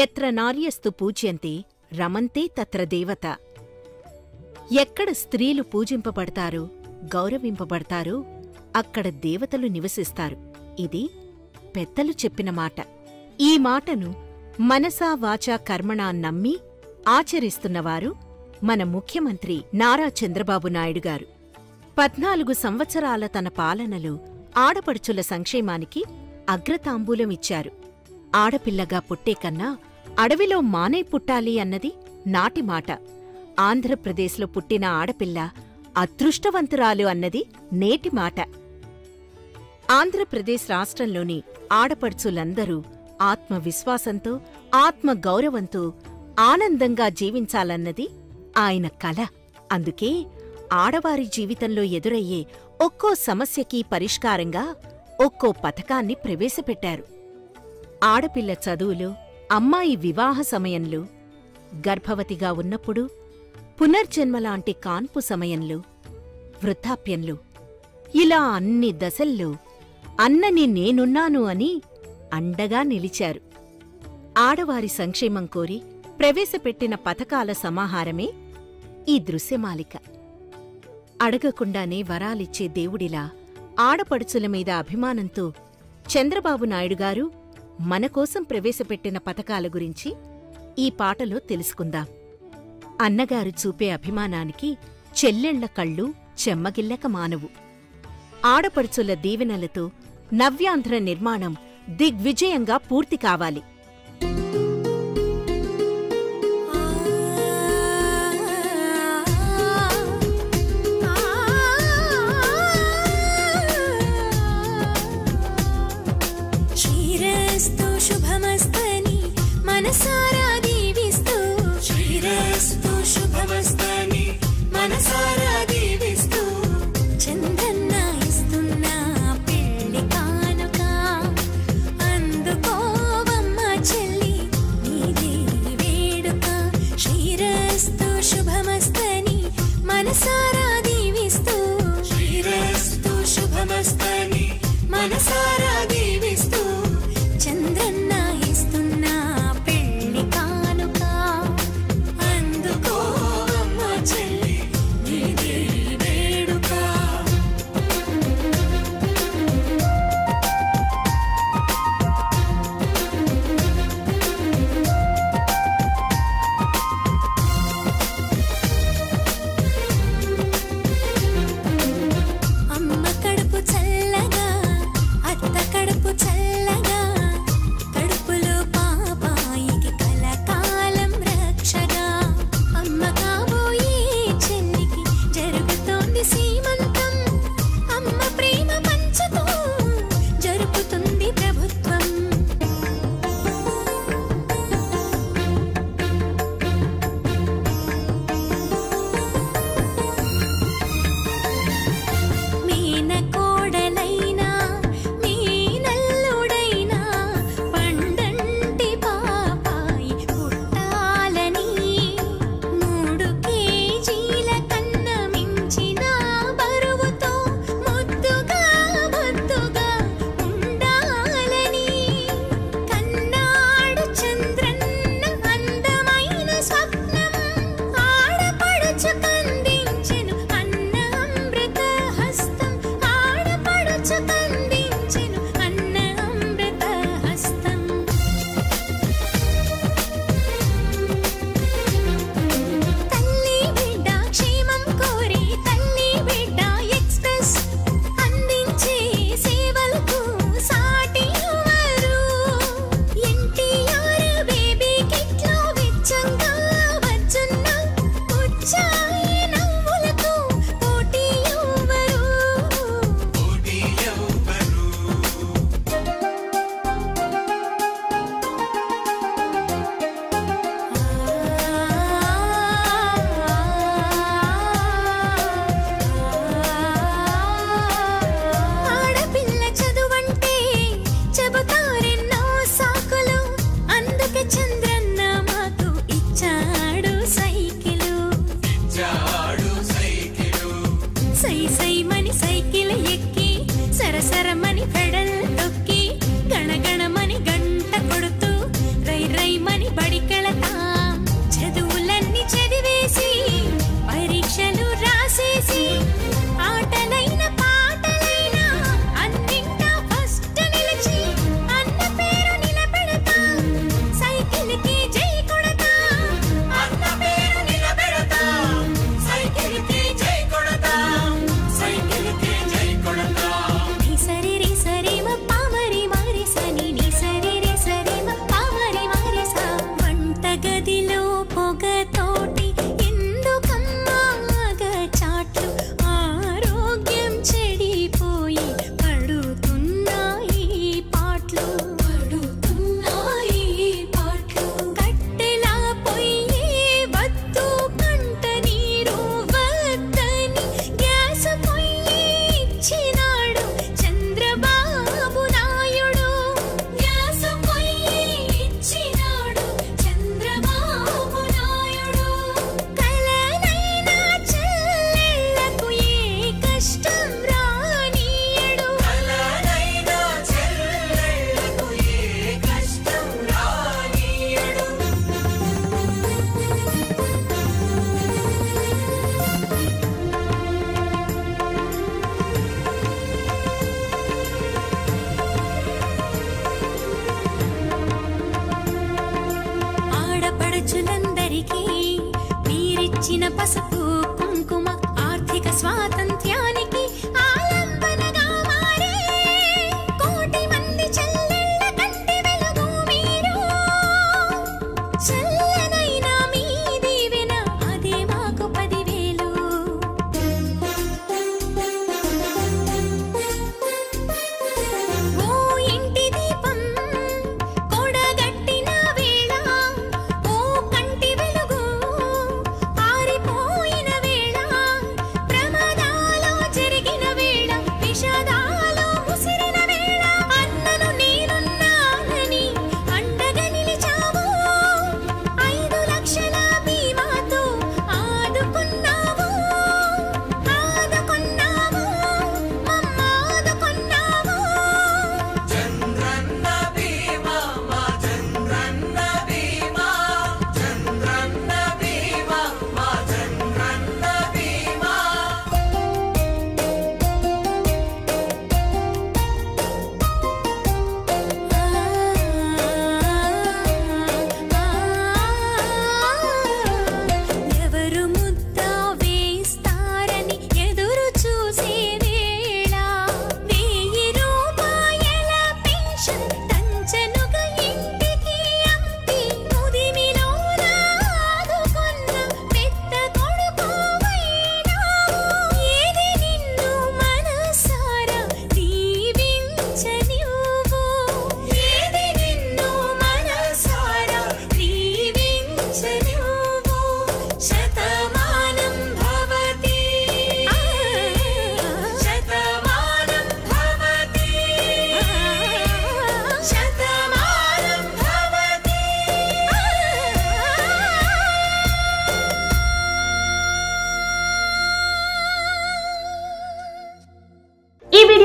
ఎత్ర నార్యస్తు పూజ్యంతే రమంతే తత్ర దేవత. ఎక్కడ స్త్రీలు పూజింపబడతారో గౌరవింపబడతారో అక్కడ దేవతలు నివసిస్తారు. ఇది పెద్దలు చెప్పిన మాట. ఈ మాటను మనసా వాచా కర్మణా నమ్మి ఆచరిస్తున్నవారు మన ముఖ్యమంత్రి నారా చంద్రబాబు నాయుడు గారు. పద్నాలుగు సంవత్సరాల తన పాలనలో ఆడపడుచుల సంక్షేమానికి అగ్రతాంబూలమిచ్చారు ఆడపిల్లగా పుట్టేకన్నా అడవిలో మానే పుట్టాలి అన్నది నాటి మాట. ఆంధ్రప్రదేశ్లో పుట్టిన ఆడపిల్ల అదృష్టవంతురాలు అన్నది నేటి మాట. ఆంధ్రప్రదేశ్ రాష్ట్రంలోని ఆడపడుచులందరూ ఆత్మవిశ్వాసంతో ఆత్మగౌరవంతో ఆనందంగా జీవించాలన్నది ఆయన కల. అందుకే ఆడవారి జీవితంలో ఎదురయ్యే ఒక్కో సమస్యకి పరిష్కారంగా ఒక్కో పథకాన్ని ప్రవేశపెట్టారు. ఆడపిల్ల చదువులు అమ్మాయి వివాహ సమయంలో గర్భవతిగా ఉన్నప్పుడు పునర్జన్మలాంటి కాన్పు సమయంలో వృద్ధాప్యంలో. ఇలా అన్ని దశల్లో అన్నని నేనున్నాను అని అండగా నిలిచారు. ఆడవారి సంక్షేమం కోరి ప్రవేశపెట్టిన పథకాల సమాహారమే ఈ దృశ్యమాలిక. అడగకుండానే వరాలిచ్చే దేవుడిలా ఆడపడుచుల మీద అభిమానంతో చంద్రబాబు మనకోసం ప్రవేశపెట్టిన పథకాల గురించి ఈ పాటలో తెలుసుకుందాం. అన్నగారు చూపే అభిమానానికి చెల్లెళ్ళ కళ్ళు చెమ్మగిల్లక మానవు. ఆడపడుచుల దీవెనలతో నవ్యాంధ్ర నిర్మాణం దిగ్విజయంగా పూర్తి కావాలి. शुभमस्तु मनसा చిన్న పసుపు